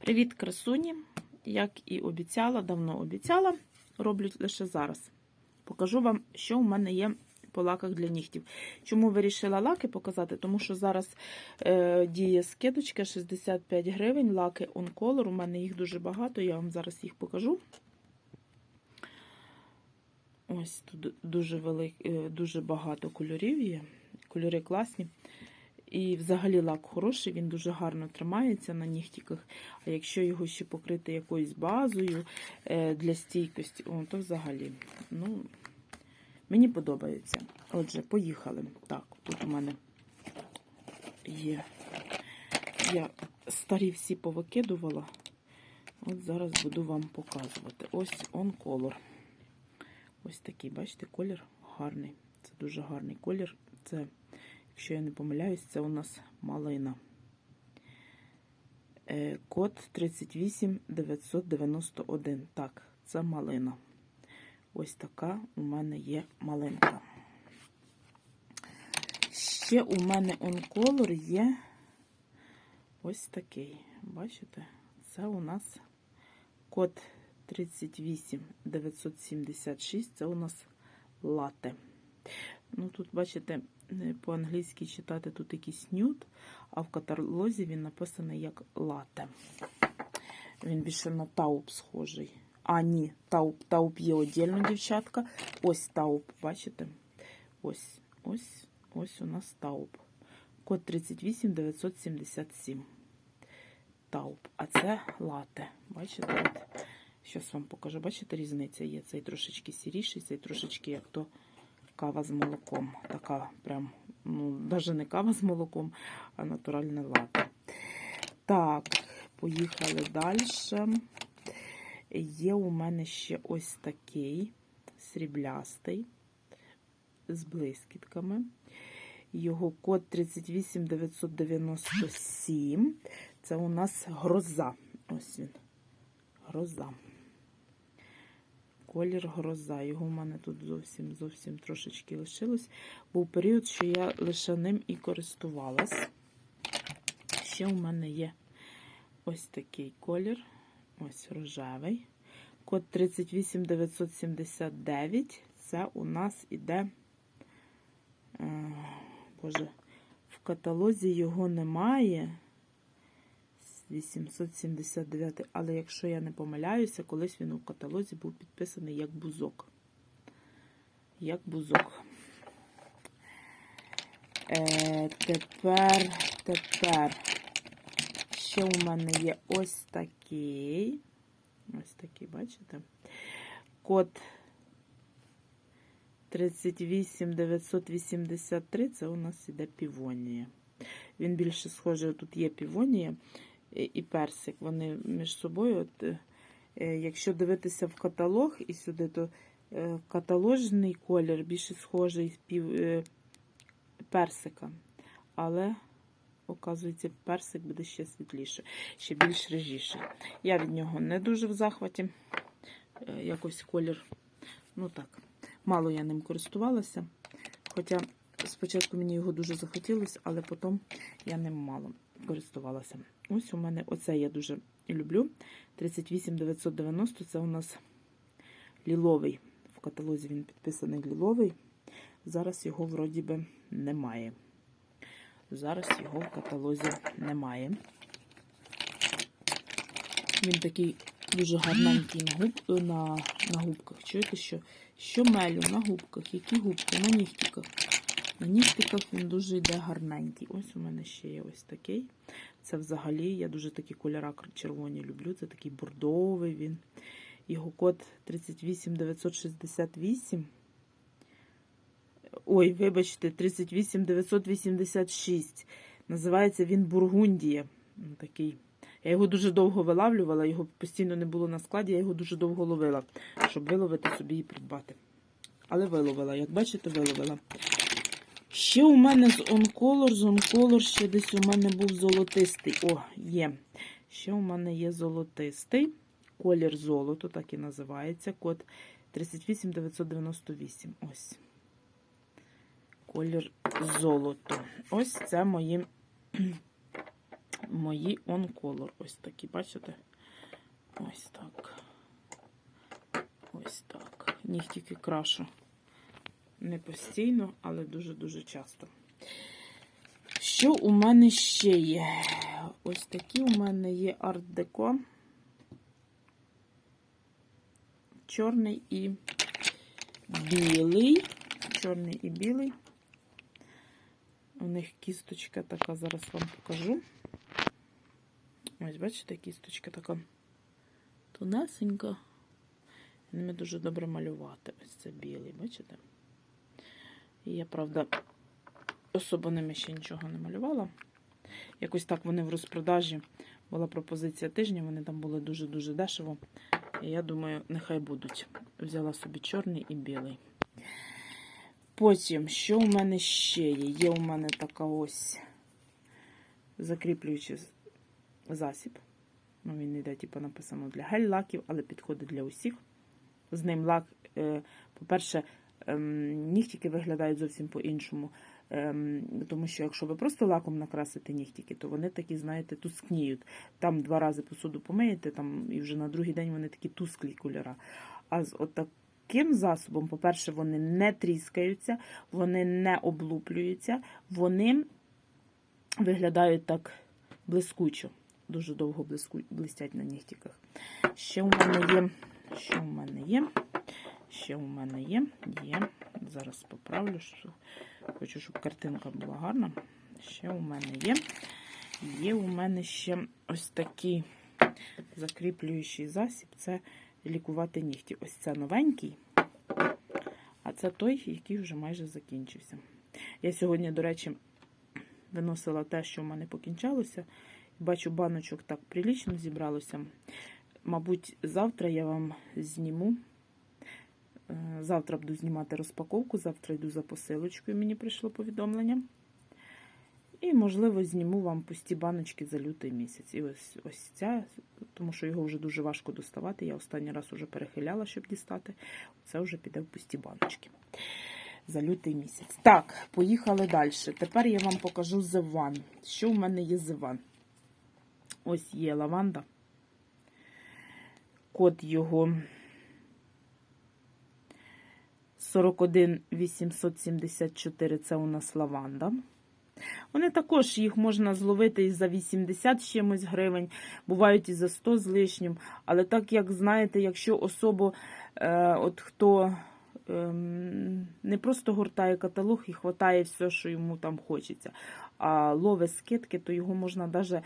Привіт, красуні! Як і обіцяла, давно обіцяла, роблю лише зараз. Покажу вам, що у мене є по лаках для нігтів. Чому вирішила лаки показати? Тому що зараз е, діє скидочка 65 гривень, лаки On Color. У мене їх дуже багато, я вам зараз їх покажу. Ось тут дуже, велик, е, дуже багато кольорів є. Кольори класні. І взагалі лак хороший, він дуже гарно тримається на нігтіках. А якщо його ще покрити якоюсь базою е, для стійкості, то взагалі. ну, Мені подобається. Отже, поїхали. Так, тут у мене є. Я старі всі повикидувала. От зараз буду вам показувати. Ось On Color. Ось такий, бачите, колір гарний. Це дуже гарний колір. Це Якщо я не помиляюсь, це у нас малина. Е, код 38991. Так, це малина. Ось така у мене є малинка. Ще у мене онколор є ось такий. Бачите? Це у нас код 38976. Це у нас лате. Ну, тут, бачите, по-англійськи читати тут якийсь нюд, а в каталозі він написаний як лате. Він більше на тауп схожий. А, ні, тауп, тауп є отдельно, дівчатка. Ось тауп, бачите? Ось, ось, ось у нас тауп. Код 38977. Тауп. А це лате. Бачите? Щось вам покажу. Бачите, різниця є. Цей трошечки сіріший, цей трошечки як то кава з молоком. Така прям, ну, навіть не кава з молоком, а натуральне лате. Так, поїхали далі. Є у мене ще ось такий сріблястий з блискітками. Його код 38997. Це у нас гроза. Ось він. Гроза. Колір гроза. Його в мене тут зовсім зовсім трошечки лишилось. Був період, що я лише ним і користувалась. Ще у мене є ось такий колір. Ось рожевий. Код 38979. Це у нас іде, е, боже, в каталозі його немає. 879, але якщо я не помиляюся, колись він у каталозі був підписаний як бузок. Як бузок. Е, Тепер, тепер, ще у мене є ось такий. Ось такий, бачите? Код 38983, це у нас іде півонія. Він більше схожий, тут є півонія і персик. Вони між собою. От, е, Якщо дивитися в каталог і сюди, то е, каталожний колір більше схожий пів е, персика. Але, оказується, персик буде ще світліше, ще більш режіший. Я від нього не дуже в захваті. Якось колір, ну так, мало я ним користувалася. Хоча спочатку мені його дуже захотілося, але потім я ним мало користувалася. Ось у мене оце я дуже люблю. 38990 це у нас ліловий. В каталозі він підписаний ліловий. Зараз його, вроді би, немає. Зараз його в каталозі немає. Він такий дуже гарненький на губ, на, на губках. Чуєте, що? Що мелю на губках? Які губки? На нігтиках. На нігтиках він дуже йде гарненький. Ось у мене ще є ось такий. Це взагалі, я дуже такі кольора червоні люблю. Це такий бордовий він. Його код 38968. Ой, вибачте, 38986. Називається він Бургундія. Такий. Я його дуже довго вилавлювала, його постійно не було на складі, я його дуже довго ловила, щоб виловити собі і придбати. Але виловила, як бачите, виловила. Ще у мене з онколор, з онколор ще десь у мене був золотистий. О, є. Ще у мене є золотистий. Колір золото, так і називається. Код 38998. Ось. Колір золото. Ось це мої мої Color. Ось такі, бачите? Ось так. Ось так. Нігтики крашу не постійно, але дуже-дуже часто. Що у мене ще є? Ось такі у мене є арт-деко. Чорний і білий. Чорний і білий. У них кісточка така, зараз вам покажу. Ось, бачите, кісточка така тонесенька. Ними дуже добре малювати. Ось це білий, бачите? Я, правда, особо ними ще нічого не малювала. Якось так вони в розпродажі. Була пропозиція тижня, вони там були дуже-дуже дешево. І я думаю, нехай будуть. Взяла собі чорний і білий. Потім, що у мене ще є? Є у мене така ось закріплюючий засіб. Ну, він йде, типу, написано для гель-лаків, але підходить для усіх. З ним лак, е, по-перше, ем, нігтики виглядають зовсім по-іншому. Ем, тому що якщо ви просто лаком накрасите нігтики, то вони такі, знаєте, тускніють. Там два рази посуду помиєте, там, і вже на другий день вони такі тусклі кольора. А з отаким засобом, по-перше, вони не тріскаються, вони не облуплюються, вони виглядають так блискучо. Дуже довго блистять на нігтиках. Ще у мене є. Що у мене є? Ще у мене є. Є. Зараз поправлю. Що... Хочу, щоб картинка була гарна. Ще у мене є. Є у мене ще ось такий закріплюючий засіб це лікувати нігті. Ось це новенький, а це той, який вже майже закінчився. Я сьогодні, до речі, виносила те, що в мене покінчалося. Бачу, баночок так прилічно зібралося. Мабуть, завтра я вам зніму. Е, Завтра буду знімати розпаковку, завтра йду за посилочкою, мені прийшло повідомлення. І, можливо, зніму вам пусті баночки за лютий місяць. І ось ось ця, тому що його вже дуже важко доставати. Я останній раз вже перехиляла, щоб дістати. Це вже піде в пусті баночки за лютий місяць. Так, поїхали далі. Тепер я вам покажу зеван. Що в мене є зеван? Ось є лаванда. Код його 41874 це у нас лаванда. Вони також їх можна зловити і за 80 з чимось гривень, бувають і за 100 з лишнім. Але так як знаєте, якщо особу, е, от хто е, не просто гортає каталог і хватає все, що йому там хочеться, а лове скидки, то його можна навіть е,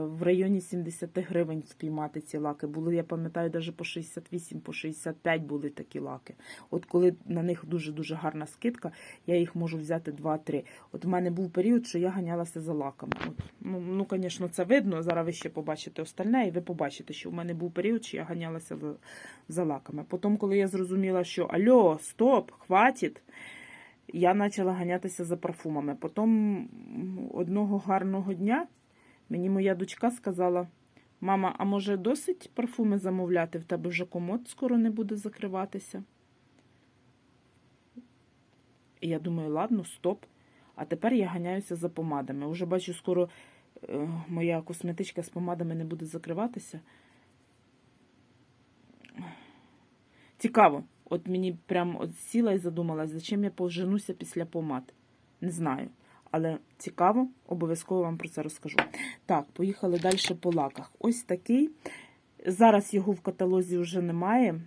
в районі 70 гривень спіймати ці лаки. Були, я пам'ятаю, навіть по 68, по 65 були такі лаки. От коли на них дуже-дуже гарна скидка, я їх можу взяти 2-3. От в мене був період, що я ганялася за лаками. От, ну, ну, звісно, це видно. Зараз ви ще побачите остальне, і ви побачите, що в мене був період, що я ганялася за, за лаками. Потім, коли я зрозуміла, що альо, стоп, хватить я почала ганятися за парфумами. Потім одного гарного дня мені моя дочка сказала: Мама, а може досить парфуми замовляти? В тебе вже комод скоро не буде закриватися. І я думаю, ладно, стоп. А тепер я ганяюся за помадами. Уже бачу, скоро е, моя косметичка з помадами не буде закриватися. Цікаво. От мені прям от сіла і задумалась, зачем я поженуся після помад. Не знаю. Але цікаво, обов'язково вам про це розкажу. Так, поїхали далі по лаках. Ось такий. Зараз його в каталозі вже немає.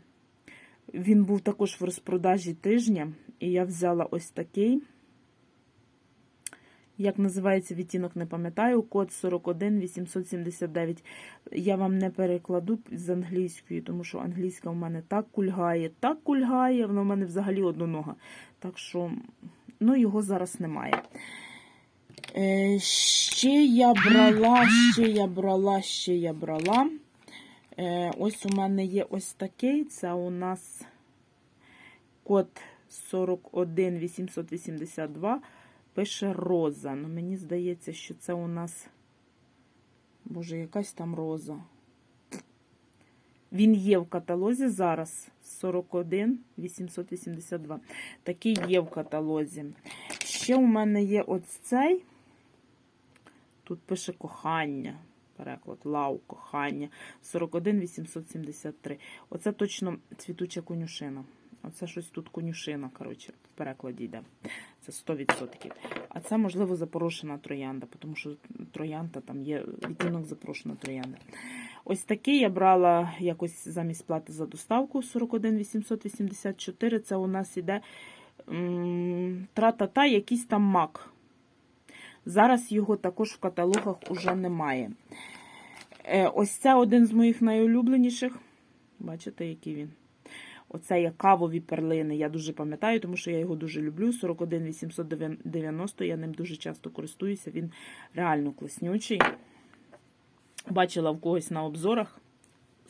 Він був також в розпродажі тижня. І я взяла ось такий. Як називається відтінок, не пам'ятаю. Код 41879. Я вам не перекладу з англійської, тому що англійська в мене так кульгає, так кульгає, вона в мене взагалі однонога. Так що, ну, його зараз немає. Е, Ще я брала, ще я брала, ще я брала. Е, Ось у мене є ось такий. Це у нас код 41882 пише роза. Ну, мені здається, що це у нас, боже, якась там роза. Він є в каталозі зараз 41 882. Такий є в каталозі. Ще у мене є ось цей. Тут пише кохання. Переклад лау, кохання. 41 873. Оце точно цвітуча конюшина. Оце щось тут конюшина, коротше, в перекладі йде. Це 100%. А це, можливо, запорошена троянда, тому що троянда там є відтінок запорошена троянда. Ось такий я брала якось замість плати за доставку 41 884. Це у нас іде тра-та-та, якийсь там мак. Зараз його також в каталогах уже немає. Е, Ось це один з моїх найулюбленіших. Бачите, який він? Оце є кавові перлини. Я дуже пам'ятаю, тому що я його дуже люблю. 41 890. Я ним дуже часто користуюся. Він реально класнючий. Бачила в когось на обзорах.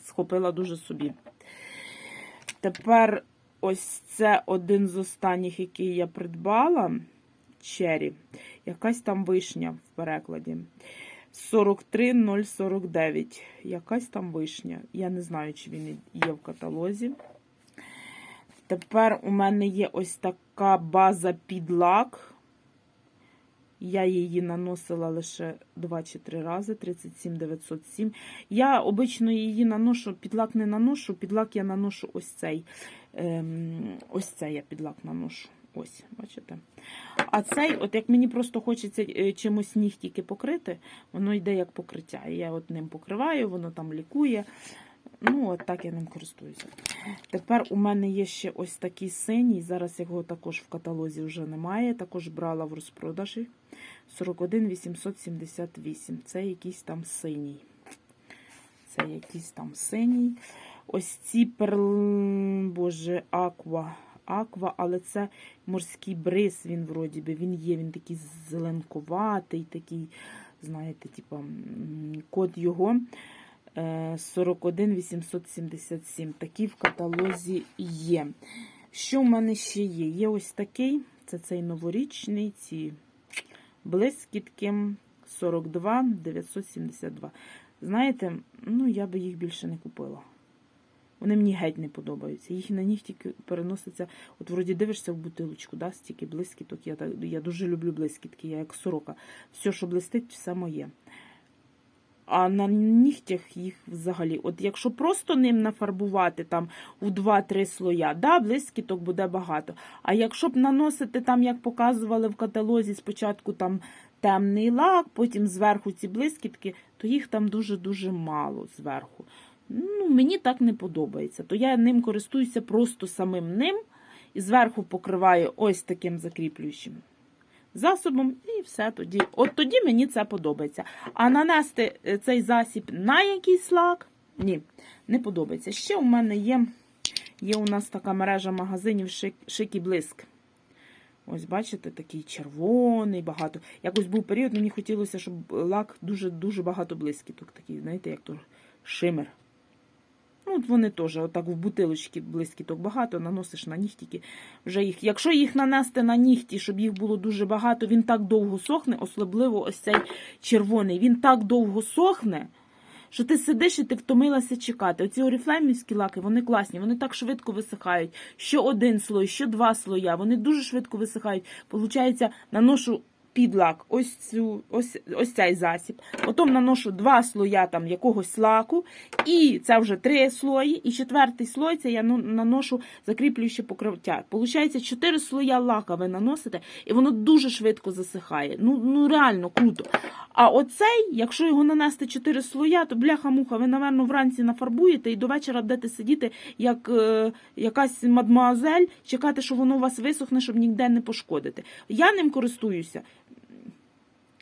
Схопила дуже собі. Тепер ось це один з останніх, який я придбала. Чері. Якась там вишня в перекладі. 43049. Якась там вишня. Я не знаю, чи він є в каталозі. Тепер у мене є ось така база під лак. Я її наносила лише 2 чи 3 рази, 37907. Я обично її наношу, підлак не наношу, підлак я наношу ось цей. Ем, ось цей я підлак наношу. Ось, бачите? А цей, от як мені просто хочеться е, чимось нігтіки покрити, воно йде як покриття. Я от ним покриваю, воно там лікує. Ну, от так я ним користуюся. Тепер у мене є ще ось такий синій. Зараз його також в каталозі вже немає. Також брала в розпродажі 41 878. Це якийсь там синій. Це якийсь там синій. Ось ці перл... Боже, аква. Аква, але це морський бриз, він вроді би. Він є, він такий зеленкуватий, такий, знаєте, типа, код його. Е, 41 877. Такий в каталозі є. Що в мене ще є? Є ось такий. Це цей новорічний, ці блискітки 42 972. Знаєте, ну я би їх більше не купила. Вони мені геть не подобаються. Їх на них тільки переноситься. От вроді дивишся в бутилочку, да, стільки блискіток. Я, я дуже люблю блискітки, я як сорока. Все, що блистить, все моє. А на нігтях їх взагалі, от якщо просто ним нафарбувати там у 2-3 слоя, да, блискіток буде багато. А якщо б наносити там, як показували в каталозі, спочатку там темний лак, потім зверху ці блискітки, то їх там дуже-дуже мало зверху. Ну, мені так не подобається. То я ним користуюся просто самим ним і зверху покриваю ось таким закріплюючим засобом, і все тоді. От тоді мені це подобається. А нанести е, цей засіб на якийсь лак, ні, не подобається. Ще у мене є, є у нас така мережа магазинів шик, шик і блиск. Ось, бачите, такий червоний, багато. Якось був період, мені хотілося, щоб лак дуже-дуже багато блискіток. Такий, знаєте, як то шимер. Ну, от вони теж, отак в бутилочці блискіток багато, наносиш на нігтіки. Вже їх, якщо їх нанести на нігті, щоб їх було дуже багато, він так довго сохне, особливо ось цей червоний. Він так довго сохне, що ти сидиш і ти втомилася чекати. Оці оріфлеймівські лаки, вони класні, вони так швидко висихають. Що один слой, що два слоя, вони дуже швидко висихають. Получається, наношу під лак ось цю, ось, ось цей засіб. Потім наношу два слоя там якогось лаку, і це вже три слої, і четвертий слой це я ну, наношу закріплююче покриття. Получається, чотири слоя лака ви наносите, і воно дуже швидко засихає. Ну, ну реально круто. А оцей, якщо його нанести чотири слоя, то бляха-муха, ви, напевно, вранці нафарбуєте і до вечора будете сидіти, як е, якась мадмуазель, чекати, що воно у вас висохне, щоб ніде не пошкодити. Я ним користуюся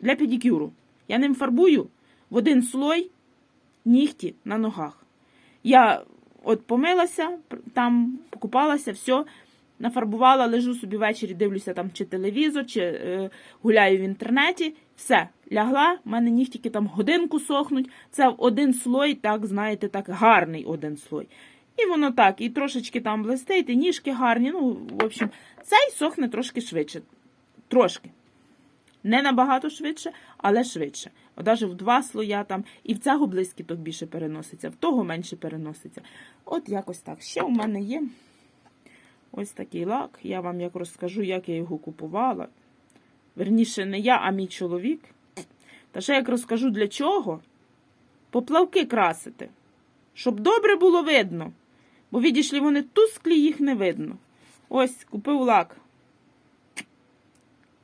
для педикюру. Я ним фарбую в один слой нігті на ногах. Я от помилася, там покупалася, все, нафарбувала, лежу собі ввечері, дивлюся там чи телевізор, чи е, гуляю в інтернеті. Все, лягла, в мене нігтіки там годинку сохнуть. Це в один слой, так, знаєте, так, гарний один слой. І воно так, і трошечки там блистить, і ніжки гарні. Ну, в общем, цей сохне трошки швидше. Трошки. Не набагато швидше, але швидше. От в два слоя там, і в цього блискіток більше переноситься, в того менше переноситься. От якось так. Ще у мене є ось такий лак. Я вам як розкажу, як я його купувала. Верніше, не я, а мій чоловік. Та ще як розкажу для чого, поплавки красити, щоб добре було видно. Бо відійшли вони тусклі, їх не видно. Ось, купив лак.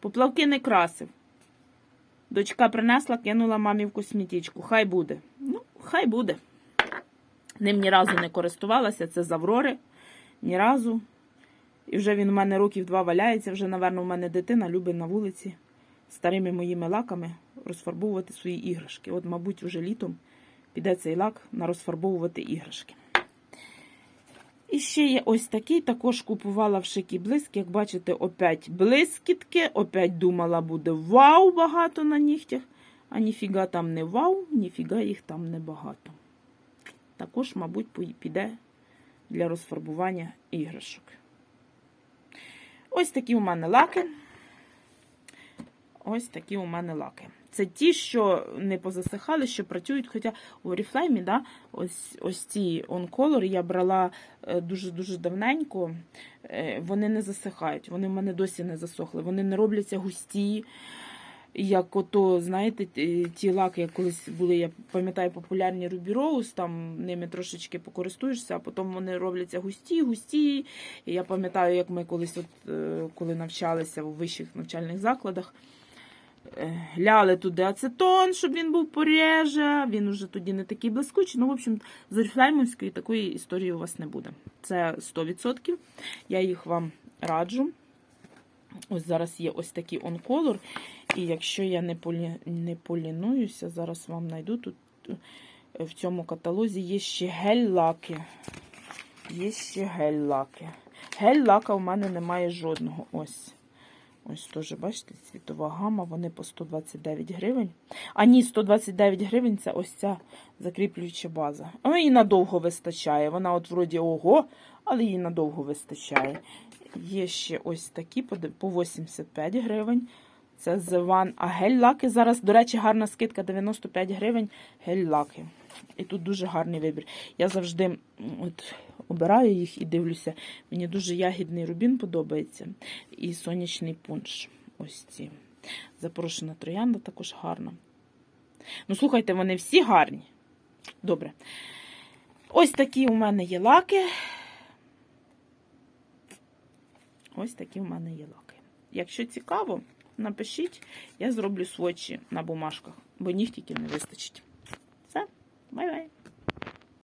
Поплавки не красив. Дочка принесла, кинула мамі в косметичку. Хай буде. Ну, хай буде. Ним ні разу не користувалася, це з Аврори. Ні разу. І вже він у мене років два валяється. Вже, напевно, у мене дитина любить на вулиці старими моїми лаками розфарбовувати свої іграшки. От, мабуть, вже літом піде цей лак на розфарбовувати іграшки. І ще є ось такий, також купувала в шикі блиск. Як бачите, опять блискітки. Опять думала, буде вау багато на нігтях. А ніфіга там не вау, ніфіга їх там не багато. Також, мабуть, піде для розфарбування іграшок. Ось такі у мене лаки. Ось такі у мене лаки. Це ті, що не позасихали, що працюють. Хоча у Oriflame, да, ось, ось ці Color я брала е, дуже-дуже давненько. Е, Вони не засихають, вони в мене досі не засохли. Вони не робляться густі. Як ото, знаєте, ті- лаки, як колись були, я пам'ятаю, популярні Ruby Rose, там ними трошечки покористуєшся, а потім вони робляться густі, густі. І я пам'ятаю, як ми колись, от, е, коли навчалися у вищих навчальних закладах, ляли туди ацетон, щоб він був пореже. Він уже тоді не такий блискучий. Ну, в общем, з оріфлеймовської такої історії у вас не буде. Це 100%. Я їх вам раджу. Ось зараз є ось такий color. І якщо я не, полі... не полінуюся, зараз вам знайду тут е, в цьому каталозі є ще гель-лаки. Є ще гель-лаки. Гель-лака у мене немає жодного. Ось. Ось теж, бачите, світова гама, вони по 129 гривень. А ні, 129 гривень це ось ця закріплююча база. А її надовго вистачає. Вона от вроді ого, але їй надовго вистачає. Є ще ось такі по 85 гривень. Це The One. А гель-лаки зараз, до речі, гарна скидка 95 гривень гель-лаки. І тут дуже гарний вибір. Я завжди от, обираю їх і дивлюся. Мені дуже ягідний рубін подобається. І сонячний пунш. Ось ці. Запорошена троянда також гарна. Ну, слухайте, вони всі гарні. Добре. Ось такі у мене є лаки. Ось такі у мене є лаки. Якщо цікаво, напишіть, я зроблю свочі на бумажках, бо нігтіків не вистачить. Все, бай-бай.